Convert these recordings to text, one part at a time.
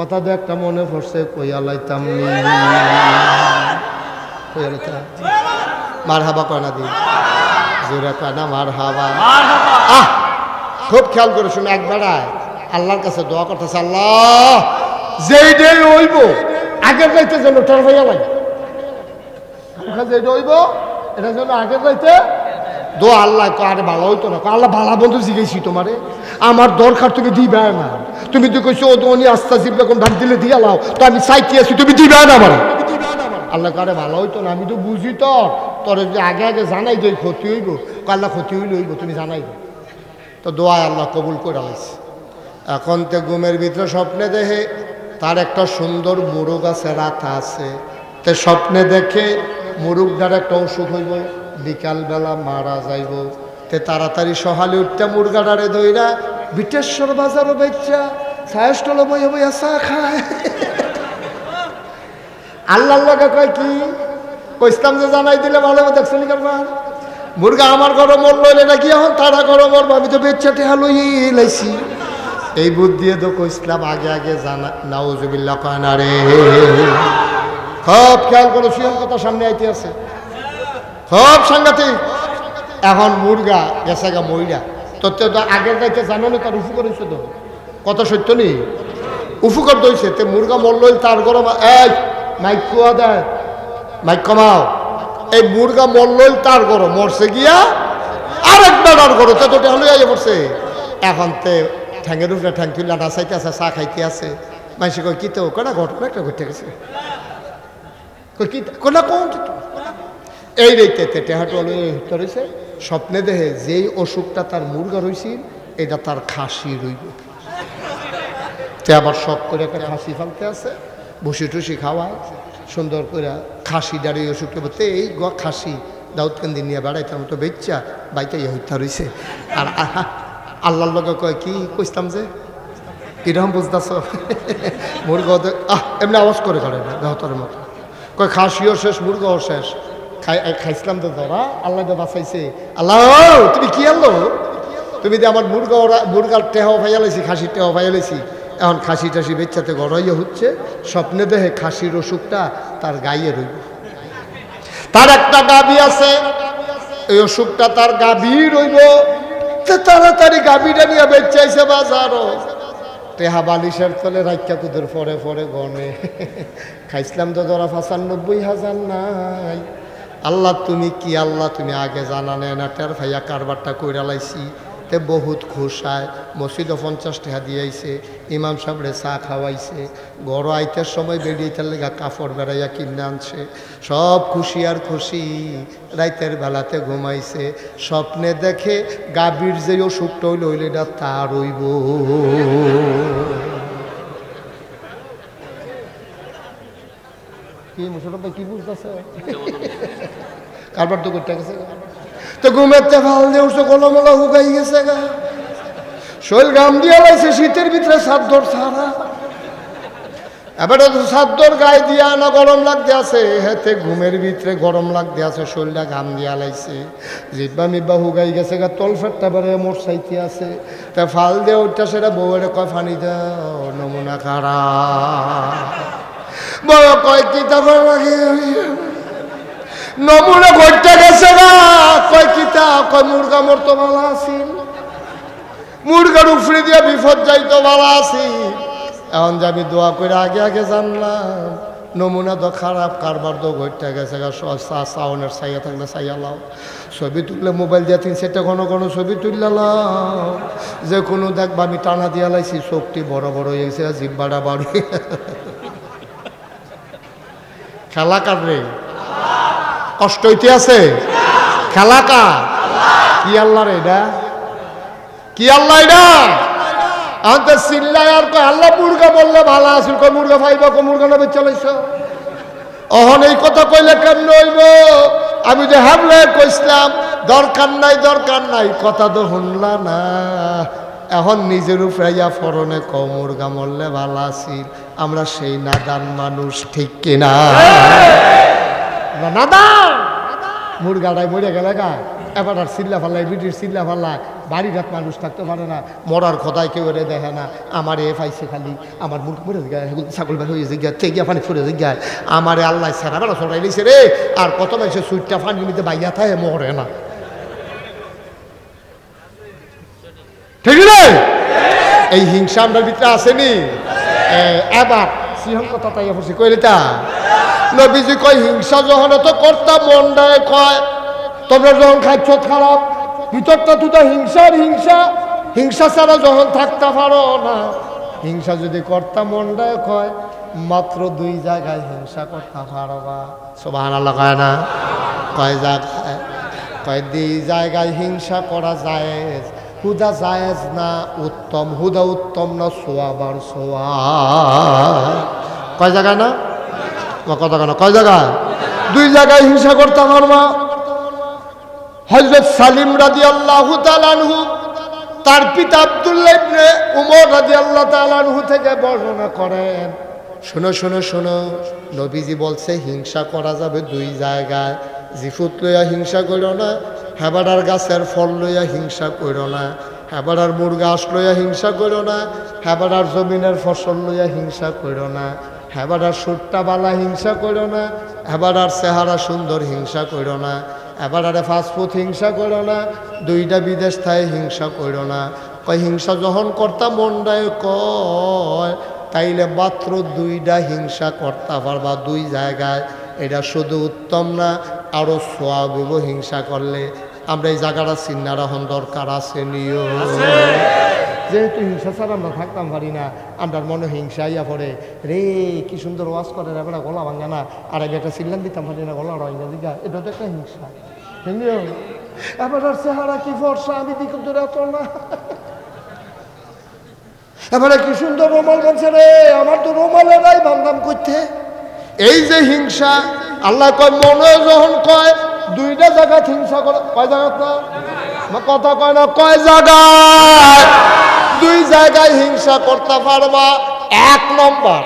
কথা তো একটা মনে পড়ছে কইয়া লাইতাম নি। কইয়া লাইতাম মার হাবা কয় না দি? জোরে কয় না মার হাবা আহ! খুব খেয়াল করে শুনে এক বেড়ায় আল্লাহর কাছে দোয়া করতেছে, আল্লাহ, যেই ডে হইব, আগের রাইতে যেন টের ভাইয়া লাগে। হইব, এটা যেন আগের রাইতে দোয়া আল্লাহ কয়, আরে ভালো হইতো না। আল্লাহ ভালো বন্ধু জিজ্ঞেসি তোমারে। আমার দরকার তুমি দিবে না। তুমি তো কইছো, ও উনি আস্তা জিবলে কোন ধান দিলে দিয়া লাও। তো আমি চাইতে আছি, তুমি দিবে না আমার। আল্লাহ কারে ভালো হইতো না, আমি তো বুঝি তো। তোর যে আগে আগে জানাই যে ক্ষতি হইব। আল্লাহ, ক্ষতি হইলে হইব, তুমি জানাই তো দোয়া আল্লাহ কবুল করে লাইছে। এখন তে ঘুমের ভিতরে স্বপ্নে দেখে, তার একটা সুন্দর মুরগ আছে, রাতা আছে। তে স্বপ্নে দেখে মুরুগটার একটা অসুখ হইব। বিকালবেলা মারা যাইব। তে তাড়াতাড়ি সহালে উঠতে মুরগাডারে দইরা বিটেশ্বর বাজারও বেচ্চা ছায়াস্টল বই বইয়া চা খায়। আল্লাহর লগে কয় কি? কইসলাম যে জানাই দিলে ভালো দেখছেন কারবার? মুরগা আমার ঘরে মরলো এলে নাকি এখন তারা ঘরে মরবো আমি তো বেচ্চা টেহা লই লাইছি। এই বুদ্ধি তো কইসলাম আগে আগে জানা, নাউজুবিল্লাহ, কয় না রে। খুব খেয়াল করো, শিয়াল কথা সামনে আইতে আছে। খুব সাংঘাতিক। এখন মুরগা গেছে গা মইরা। তোর তো আগের রাইতে জানো না তার উফু করেছে তো? কত সত্য নেই উফু করে দইছে, তে মুরগা মরল তার গরম এই, মাইক কুয়া দেয় মাইক কমাও। এই মুরগা মরল তার গরো মরছে গিয়া আরেক বেড়ার গরো তে তোটা হলে আইয়া পড়ছে এখন তে ঠ্যাঙ্গের উপরে ঠ্যাং তুললা নাচাইতে আছে, চা খাইতে আছে। মাইসে কই কি তো কটা ঘটনা একটা ঘটে গেছে? কই কি কোনা কোন তো এই রেইতে টেহাটো হলো রয়েছে স্বপ্নে দেহে যেই অসুখটা তার মুরগা রইছিল এটা তার খাসি রইব তে আবার শখ করে একটা খাসি ফালতে আছে, ভুসি টুসি খাওয়ায়, সুন্দর করে খাসি দাঁড়িয়ে অসুখটা বলতে এই গ খাসি দাউদকান্দি নিয়ে বেড়াইতার মতো বেচ্চা বাইতে হইতে রইছে। আর আল্লাহর লগে কয়, কি কইতাম যে? কীরকম বুঝতেছ? মুরগা আহ, এমনি আওয়াজ করে করে না দেহতার মতো। কয়, খাসিও শেষ, মুরগাও শেষ। খাইছিলাম তো ধরা, আল্লাহ বাঁচাইছে। আল্লাহ তুমি কি আনলো? তুমি যে আমার মুরগা ওরা, মুরগার টেহাও ফাইয়ালাইছি খাসির টেহাও ফাইয়ালাইছি এখন খাসি টাসি বেচ্চাতে গড়াইয়া হচ্ছে, স্বপ্নে দেহে খাসির অসুখটা তার গাইয়ে রইব তার একটা গাবি আছে, এই অসুখটা তার গাভী রইব তাড়াতাড়ি গাভীটা নিয়ে বেচাইছে বাজারও। টেহা বালিশের তলে রাখা কুদের পরে পরে গনে। খাইছিলাম তো ধরা পঁচানব্বই হাজার নাই। আল্লাহ, তুমি কি আল্লাহ? তুমি আগে জানা নেয় না। টের ভাইয়া কারবারটা কইরা লাইছি। তে বহুত খুশায় মসজিদও পঞ্চাশ টাকা দিয়েছে। ইমাম সাহেবরে চা খাওয়াইছে। গড় আইতের সময় বেরিয়ে লেগা কাপড় বেড়াইয়া কিনে আনছে। সব খুশি আর খুশি। রাইতের বেলাতে ঘুমাইছে। স্বপ্নে দেখে গাভীর যে অসুখটা হইল, হইলে এটা তার হইব। কি মুসলমান কি বুঝতেছে? কারবার তো করতে গেছে। তো ঘুমেতে ভালো দিয়ে উঠছে, গলমলা হুগাই গেছে গা। শৈল গাম দিয়া লাইছে, শীতের ভিতরে সাদ্দর সারা। এবারে তো সাদ্দর গায়ে দিয়া না গরম লাগতে আছে, হেতে ঘুমের ভিতরে গরম লাগতে আছে শরীরটা ঘাম দিয়া লাইছে। জিব্বা মিব্বা হুগাই গেছে গা তল ফেটটা বেড়ে মোর সাইতে আছে। তা ফাল দিয়ে ওইটা সেটা বউয়ের কয়, ফানি দাও, নমুনা খারাপ বড় কয় কি লাগে? নমুনা ঘটতে গেছে না। কয় কিতা কয়, মুরগা মরতো ভালো আছি। মুরগার উফড়ে দিয়ে বিপদ যাইতো ভালো আছি। এখন যে আমি দোয়া করে আগে আগে জানলাম, নমুনা তো খারাপ, কারবার তো ঘটতে গেছে সাউনের সাইয়া থাকলে সাইয়া লাও। ছবি তুললে মোবাইল দিয়ে তিন সেটা কোনো কোনো ছবি তুললে লাও। যে কোনো দেখবা আমি টানা দিয়া লাইছি, চোখটি বড় বড় হয়ে গেছে, জিব্বাটা বাড়ি খেলা কার রে কষ্ট হইতে আছে? খেলা কা কি আল্লাহ রে এটা? কি আল্লাহ এটা? এখন তো চিল্লাই আর কয়, আল্লাহ মুরগা বললে ভালো আছিল কয়, মুরগা ফাইব কয়, মুরগা নবে চলেছ? অহন এই কথা কইলে কেমন হইব? আমি যে হাবলে কইসলাম দরকার নাই দরকার নাই। কথা তো শুনলা না। এখন নিজের উপরে ইয়া ফরনে কমুরগা মরলে ভালো আছিল আমরা সেই নাদান মানুষ ঠিক কিনা? নাদান মুরগাটাই মরে গেলে গা এবার আর চিল্লা ফাল্লায় ব্রিটিশ চিল্লা ফাল্লায় বাড়ির রাত মানুষ থাকতে পারে না মরার খোদায় কেউ এরে দেখে না। আমার এ পাইছে খালি আমার মুখ মরে যায় ছাগল বের হয়ে যায় তেগিয়া পানি ফুরে যায় আমারে আল্লাহ সেরা বেলা সরাই লিছে রে আর কত মানুষের সুইটটা ফানি নিতে বাইয়া থাকে মরে না। ঠিক রে এই হিংসা আমরা ভিতরে আসেনি। এবার সিংহ কথা তাই অবশ্যই কইলে তা। নবীজি কয়, হিংসা যখন তো কর্তা মন্ডায় কয়, তোমরা যখন খাচ্ছ খারাপ, ভিতরটা তো হিংসার হিংসা। হিংসা ছাড়া যখন থাকতে পারো না। হিংসা যদি কর্তা মন্ডায় কয়, মাত্র দুই জায়গায় হিংসা করতে পারবা সোবাহান আল্লাহ কয় না? কয় জায়গায় কয়, দুই জায়গায় হিংসা করা যায় হুদা জায়েজ না উত্তম, হুদা উত্তম না সোয়াবার সোয়া। কয় জায়গায় না? কথা কেন? কয় জায়গায়? দুই জায়গায় হিংসা করতে পারবা হজরত সালিম রাজি আল্লাহ তালানহু তার পিতা আবদুল্লাহ ইবনে উমর রাজি আল্লাহ তালানহু থেকে বর্ণনা করেন। শোনো শোনো শোনো, নবীজি বলছে হিংসা করা যাবে দুই জায়গায়। জিফুত লইয়া হিংসা করো না হেবাডার গাছের ফল লইয়া হিংসা করো না। হেবাডার মুরগাছ লইয়া হিংসা করো না। হেবাডার জমিনের ফসল লইয়া হিংসা করো না। হেবাডার সুট্টা বালা হিংসা করো না। হেবাডার চেহারা সুন্দর হিংসা করো না। এবারে ফাস্টফুড হিংসা করো না। দুইটা বিদেশ থাই হিংসা করো না। কয়, হিংসা যখন কর্তা মন্ডায় কয়, তাইলে মাত্র দুইটা হিংসা করতে পারবা দুই জায়গায়। এটা শুধু উত্তম না আরও সোয়াবিব হিংসা করলে। আমরা এই জায়গাটা চিন্নার হন দরকার আছে নিও। যেহেতু হিংসা ছাড়া আমরা থাকতাম পারি না আমরা মনে হিংসা ইয়া পড়ে। রে কি সুন্দর ওয়াজ করে রে বেটা গলা ভাঙা না। আর আমি একটা চিল্লান দিতাম পারি না গলা রঙা দিঘা এটা তো একটা হিংসা। বুঝলিও চেহারা কি ফর্সা আমি দিকে দূরে না। এবারে কি সুন্দর রোমাল বানছে রে আমার তো রোমালে নাই বান্দাম করতে এই যে হিংসা আল্লাহ কয় মনে যখন কয় দুইটা জায়গায় হিংসা করে। কয় জায়গা না কথা কয় না কয় জায়গায়? দুই জায়গায় হিংসা করতে পারবা। এক নম্বর।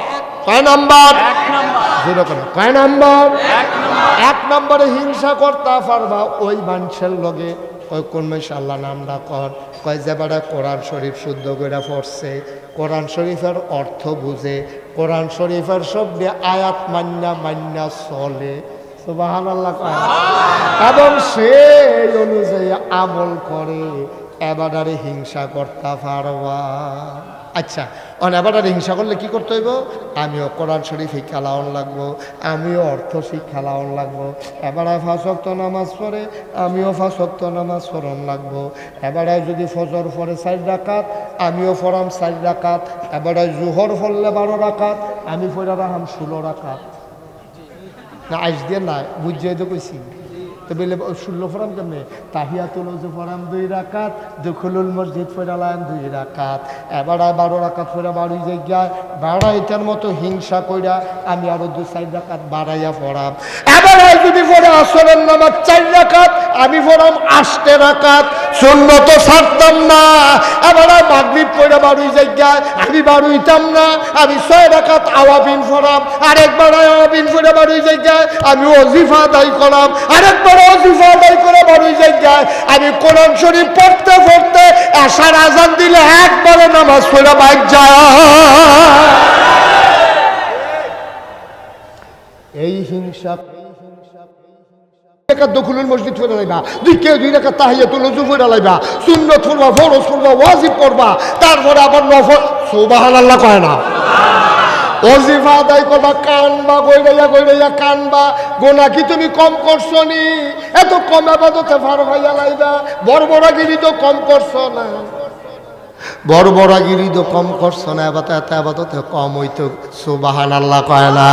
কয় নম্বর? জোরে করে, কয় নম্বর? এক নম্বরে। হিংসা করতে পারবা ওই মানুষের লগে। ওই কোন মানুষ? আল্লাহ নামটা কর। কয় যে বেড়া কোরআন শরীফ শুদ্ধ করে পড়ছে। কোরআন শরীফের অর্থ বুঝে। কোরআন শরীফের সব আয়াত মান্যা মান্না চলে। সুবাহান আল্লাহ এবং সেই অনুযায়ী আমল করে এবারে হিংসা করতে পারবা আচ্ছা অন এবারে হিংসা করলে কি করতে হইব? আমিও কোরআন শরীফ শিক্ষা লাওন লাগবো আমিও অর্থ শিক্ষা লাওন লাগবো। এবারে ফাঁসক্ত নামাজ পড়ে আমিও ফাঁসক্ত নামাজ পড়ন লাগবো। এবারে যদি ফজর পড়ে চার রাকাত আমিও পড়াম চার রাকাত। এবারে জোহর ফললে বারো রাকাত আমি পড়া রাখাম ষোলো রাকাত। না আইস দিয়ে না বুঝিয়ে তো কইছি। তো বেলে শুনলো ফরাম কেমনে? তাহিয়াতুল যে ফরাম দুই রাকাত, দুখুলুল মসজিদ ফেরালাম দুই রাকাত। এবার বারো রাকাত ফেরা বারোই জায়গায় বাড়াইটার মতো হিংসা কইরা আমি আরও দু চার রাকাত বাড়াইয়া পড়াম এবার যদি পড়ে আসরের নামাজ চার রাকাত আমি পড়াম আষ্টে রাকাত শূন্য তো ছাড়তাম না। এবার মাগরিব পড়ে বারোই জায়গায় আমি বারোইতাম না। আমি ছয় রাকাত আওয়াবিন ফরাম আরেকবার আওয়াবিন ফেরা বারোই জায়গায় আমি অজিফা আদায় করাম, আরেকবার অজিফা আদায় করে বারোই জায়গায় আমি কোরআন শরীফ পড়তে পড়তে আশার আজান দিলে একবারে নামাজ পড়ে বাইক যায় এই হিংসা টাকা দখলুল মসজিদ ফেরা লাইবা। দুই কেউ দুই টাকা তাহিয়া তুলো ফেরা লাইবা। সুন্নত ফুরবা ফরজ ফুরবা ওয়াজিব করবা। তারপরে আবার নফল সুবাহান আল্লাহ কয় না। অজিফা আদায় করবা, কানবা, গইরাইয়া গইরাইয়া কানবা। গোনা কি তুমি কম করছ নি? এত কম আবাদতে ভার ভাইয়া লাইবা। বড়বড়াগিরি তো কম করছ না। বড় বড়াগিরি তো কম করছ না, এবার এত আবাদতে কম হইতো সুবাহান আল্লাহ কয় না।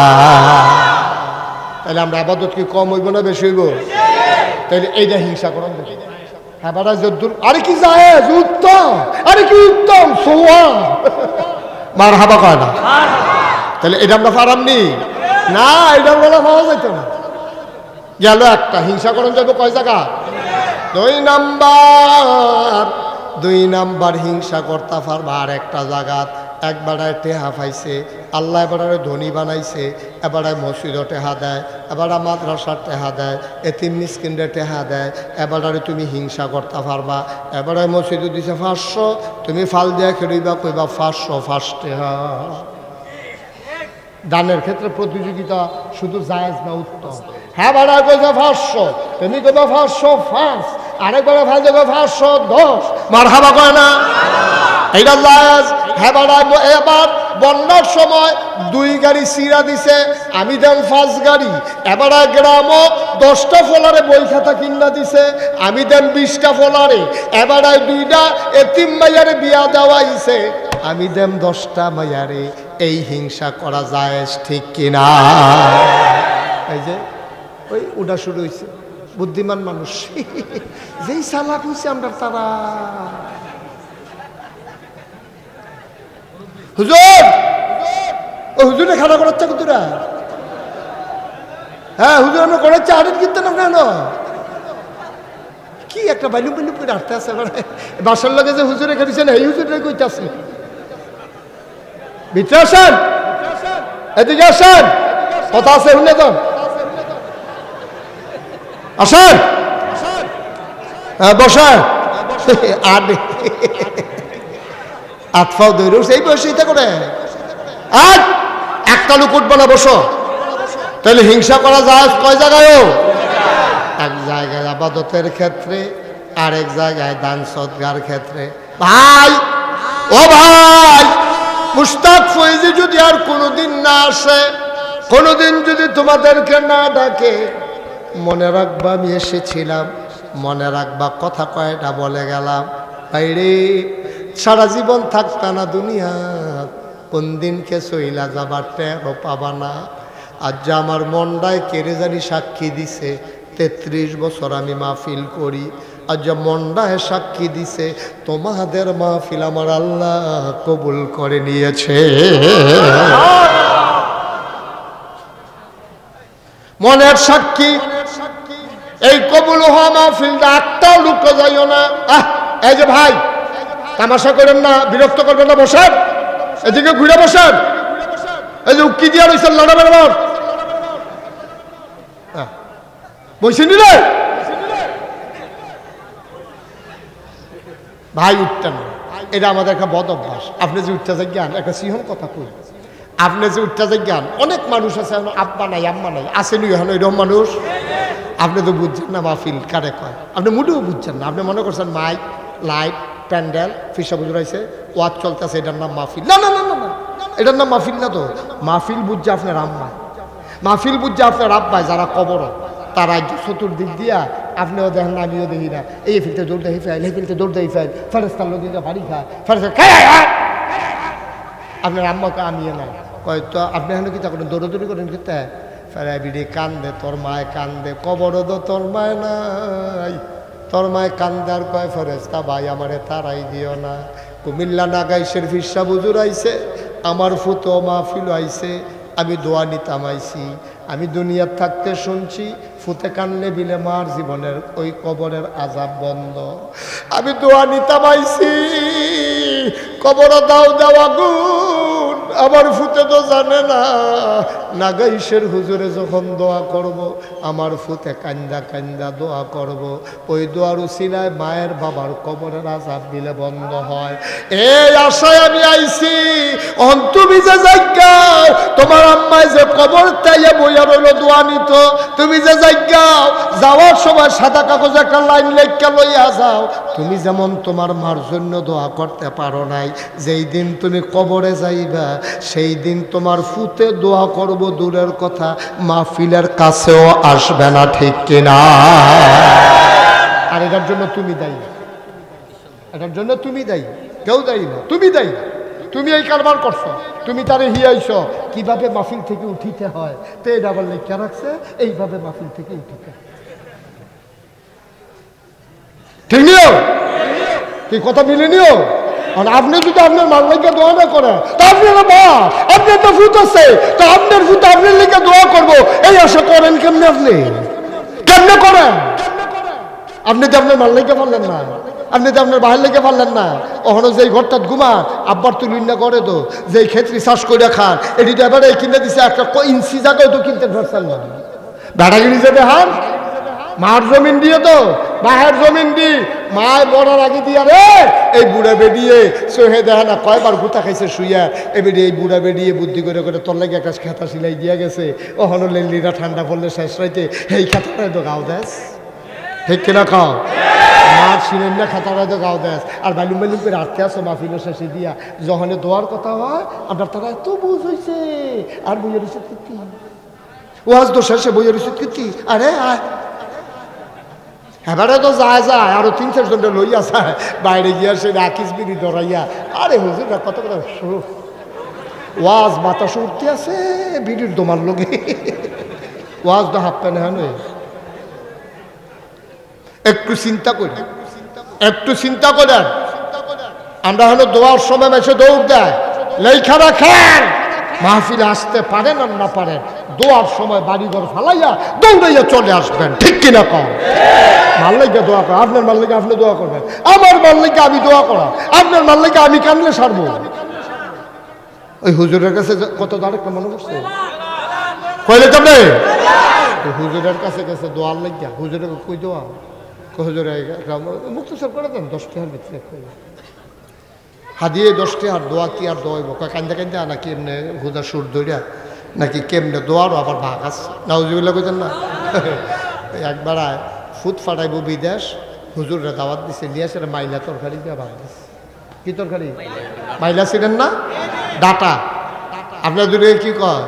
তাহলে আমরা আবাদত কি কম হইব না বেশি হইব? তাহলে এইটা হিংসা করুন হ্যাঁ বাড়া যদ্দুর আরে কি যায় উত্তম। আরে কি উত্তম? সোয়া মার হাবা কয় না? তাহলে এটা আমরা পারামনি না? এটা বলা পাওয়া যাইতো না। গেল একটা। হিংসা করুন যাব কয় জায়গা? দুই নাম্বার। দুই নাম্বার হিংসা করতে পারবা আর একটা জায়গাত একবার টেহা পাইছে। আল্লাহ এবারে ধনী বানাইছে, এবারে মসজিদ টেহা দেয়, এবারে মাদ্রাসার টেহা দেয়, এতিম মিসকিনরে টেহা দেয়, এবারে তুমি হিংসা করতে পারবা, এবারে মসজিদ দিছে পাঁচশো, তুমি ফাল দিয়া খেলিবা, কইবা পাঁচশো ফার্স্ট টেহা। দানের ক্ষেত্রে প্রতিযোগিতা শুধু জায়েজ না উত্তম। হ্যাঁ বাড়া কইছে পাঁচশো, তুমি কইবা পাঁচশো ফাঁস আরেকবার ফাল দেবে পাঁচশো দশ। মার হাবা কয় না? এইটা হ্যাঁ বাড়া, এবার বন্যার সময় দুই গাড়ি সিরা দিছে, আমি দেন পাঁচ গাড়ি। এবার গ্রামও দশটা ফলারে বই খাতা কিনা দিছে, আমি দেন বিশটা ফলারে। এবার দুইটা এতিম মাইয়ারে বিয়া দেওয়াইছে, আমি দেন দশটা মাইয়ারে। এই হিংসা করা যায় ঠিক কিনা? এই যে, ওই উডা শুরু হয়েছে বুদ্ধিমান মানুষ। যেই সালাক হয়েছে আমরা তারা। হুজুর! ও হুজুরে খানা করাচ্ছে কুতুরা হ্যাঁ হুজুর, আমরা করাচ্ছি আরেক কিন্তু না কেন? কি একটা বাইলুম বাইলুম করে আছে মানে বাসার লগে যে হুজুরে খেয়েছেন এই হুজুরে কইতে আছে ভিতরে আসেন। এদিকে আসেন। কথা আছে, শুনে তো আসেন। হ্যাঁ বসেন। আর। আতফাও দৈর সেই বয়সে এটা করে। আর একটা লোক উঠবো না বসো তাহলে হিংসা করা যায় কয় জায়গায় এক জায়গায় আবাদতের ক্ষেত্রে, আরেক জায়গায় দান সৎকার ক্ষেত্রে। ভাই, ও ভাই, মুস্তাক ফৈজি যদি আর কোনোদিন না আসে, কোনোদিন যদি তোমাদেরকে না ডাকে, মনে রাখবা আমি এসেছিলাম, মনে রাখবা কথা কয়টা বলে গেলাম। বাইরে সারা জীবন থাকতা না দুনিয়া কোন দিনকে সইলা যাবার টেরও পাবা না। আজ যে আমার মনটায় কেড়ে জানি সাক্ষী দিছে, তেত্রিশ বছর আমি মাহফিল করি। আজ যে মনটায় সাক্ষী দিছে, তোমাদের মাহফিল আমার আল্লাহ কবুল করে নিয়েছে। মনের সাক্ষী, এই কবুল হওয়া মাহফিলটা একটাও লুকো যাইও না। আহ, এই যে ভাই তামাশা করেন না, বিরক্ত করবেন না, বসেন। এদিকে ঘুরে বসেন। এই যে উক্কি দিয়া রয়েছেন লড়া বেড়াবার বসে নিলে? ভাই উঠতেন এটা আমাদের একটা বদ অভ্যাস। আপনি যে উঠতে জ্ঞান, একটা সিংহন কথা কই। আপনি যে উঠতে জ্ঞান, অনেক মানুষ আছে এখন, আব্বা নাই, আম্মা নাই আসেনি এখন এরকম মানুষ? আপনি তো বুঝছেন না মাহফিল কারে কয়। আপনি মুডেও বুঝছেন না। আপনি মনে করছেন মাইক, লাইট প্যান্ডেল ফিসা বুঝাইছে ওয়াজ চলতেছে, এটার নাম মাহফিল। না না না না এটার নাম মাহফিল না তো। মাহফিল বুঝছে আপনার আম্মা। মাহফিল বুঝছে আপনার আব্বায় যারা কবর। তারা চতুর্দিক দিয়া আপনিও দেখেন, আমিও দেখি না। এই ফিলতে দৌড় দেই ফেল এই ফিলতে দৌড় দেই ফেল ফেরেস্তার লোক বাড়ি খায় ফেরেস্তার খায় আপনার আম্মাকে আমিও না কয়, তো আপনি এখন কি তখন দৌড়দৌড়ি করেন খেতে? ফেরাই বিড়ি কান্দে, তোর মায় কান্দে কবর তো তোর মায় নাই। তোর মায় কান্দে আর কয় ফেরেস্তা ভাই, আমারে তারাই দিও না। কুমিল্লা নাগাইশের ফিসা বুজুর আইছে, আমার ফুতো মাহফিল আইছে, আমি দোয়া নিতাম আইছি। আমি দুনিয়ার থাকতে শুনছি, ফুতে কানলে বিলে মার জীবনের, ওই কবরের আজাব বন্ধ। আমি দোয়া নিতাম আইছি কবর দাও দেওয়া গুণ, আমার ফুতে তো জানে না। নাগাইশের হুজুরে যখন দোয়া করব, আমার ফুতে কান্দা কান্দা দোয়া করব, ওই দোয়ার উসিলায় মায়ের বাবার কবরের আজাব দিলে বন্ধ হয়। এই আশায় আমি আইছি অন্তমি যে যাজ্ঞাও তোমার আম্মায় যে কবর তাইয়া বইয়া রইল দোয়া নিত, তুমি যে যাজ্ঞাও যাওয়ার সময় সাদা কাগজ একটা লাইন লেখা লইয়া যাও। তুমি যেমন তোমার মার জন্য দোয়া করতে পারো নাই, যেই দিন তুমি কবরে যাইবা, সেই দিন তোমার ফুতে দোয়া করব দূরের কথা মাহফিলের কাছেও আসবে না, ঠিক কিনা? আর এটার জন্য তুমি দায়ী। এটার জন্য তুমি দায়ী। কেউ দায়ী না। তুমি দায়ী। তুমি এই কারবার করছ। তুমি তারে হিয়াইছ। কীভাবে মাহফিল থেকে উঠিতে হয়? তো এটা আবার লেখা রাখছে, এইভাবে মাহফিল থেকে উঠিতে ঠিক নিও? কি কথা মিলে নিও? আর আপনি যদি আপনার মার লেগে দোয়া না করেন, তা আপনি মা। আপনার তো ফুট আছে, তো আপনার ফুট আপনার লেগে দোয়া করব। এই আশা করেন কেমনে আপনি? কেমনে করেন? আপনি তো আপনার মাল লেগে পারলেন না। আপনি তো আপনার বাহির লেগে পারলেন না। ওখানে যেই ঘরটা ঘুমা আব্বার তুলুন না করে তো, যেই ক্ষেত্রে চাষ করে খান এটি তো এবারে কিনে দিছে একটা ইঞ্চি জায়গায় তো কিনতে পারছেন না। বেড়াগিরি যেতে হান মার জমিন দিয়ে তো মায়ের জমিন দি। মায় বড়ার আগে দিয়া রে, এই বুড়া বেডিয়ে সোহে দেখা না, কয়বার গুতা খাইছে শুইয়া। এবারে এই বুড়া বেডিয়ে বুদ্ধি করে করে তোর লাগে একটা খেতা সিলাই দিয়া গেছে। ওহনো লেলিরা ঠান্ডা পড়লে শেষ রাইতে এই খেতাটা তো গাও দেশ ঠিক কিনা খাও মার শিরেন না খাতাটা তো গাও দেশ আর বালুম বালুম করে আটকে আসো মাহফিল শেষে দিয়া। যখনে দোয়ার কথা হয় আপনার তারা এত বুঝ হয়েছে আর বইয়ের উচিত কীর্তি ওয়াজ তো শেষে বইয়ের উচিত কীর্তি আরে আয়। এবারে তো যায় যায়। আরও তিন চারজনটা লইয়া যায়। বাইরে গিয়া সে রাখিস বিড়ি ধরাইয়া। আরে হুজুর কত কথা সুর ওয়াজ বাতাস উঠতে আছে, বিড়ির দোমার লগে। ওয়াজ তো হাফ প্যানে হানে একটু চিন্তা করি। একটু চিন্তা করেন। আমরা হলো দোয়ার সময় মেসে দৌড় দেয়। লেখা রাখেন মাহফিলে আসতে পারেন আর না পারেন। দোয়ার সময় বাড়িঘর ফালাইয়া দৌড়াইয়া চলে আসবেন। ঠিক কিনা কম মাল্লাইকে দোয়া করা, আপনার মাল্লাইকে আপনি দোয়া করবেন। আমার মাল্লাইকে আমি দোয়া করা, আপনার মাল্লাইকে আমি কানলে সারবো। ওই হুজুরের কাছে কত দাঁড়াএকটা মনে করছে কইলে তবে হুজুরের কাছে গেছে দোয়ার লাগিয়া, হুজুরের কই দোয়া? হুজুরে মুক্তসর করে দেন, দশ হাদিয়ে দশ টাকার দোয়া কি আর দোয়াইব কান্দা কান্দা, নাকি এমনি হুদা সুর ধরিয়া নাকি কেমনে দোয়ারও আবার ভাগ আছে? নাউজুবিল্লা কইতেন না? একবার ফুট ফাটাইব বিদেশ হুজুররা দাওয়াত দিছে লিয়াছে মাইলা তরকারি দিয়ে ভাগ দিছে কি তরকারি? মাইলা ছিলেন না? ডাটা। আপনার দূরে কি কয়?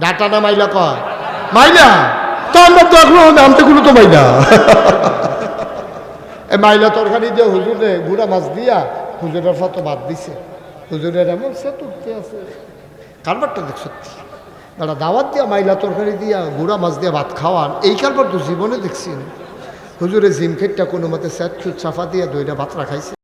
ডাটা না মাইলা কয়? মাইলা! তো আমরা তো এখনও তো কোনো তো মাইলা। এই মাইলা তরকারি দিয়ে হুজুরে গুড়া মাছ দিয়া হুজুরের ফটো বাদ দিছে। হুজুরের এমন সে তুলতে আছে। কারবারটা দেখ সত্যি দাদা দাওয়াত দিয়া মাইলা তরকারি দিয়া গুড়া মাছ দিয়া ভাত খাওয়ান, এই কারবার তো জীবনে দেখছি না। হুজুরে জিম খেটটা কোনো মতে স্যাট চাফা দিয়া দইটা ভাত রাখাইছে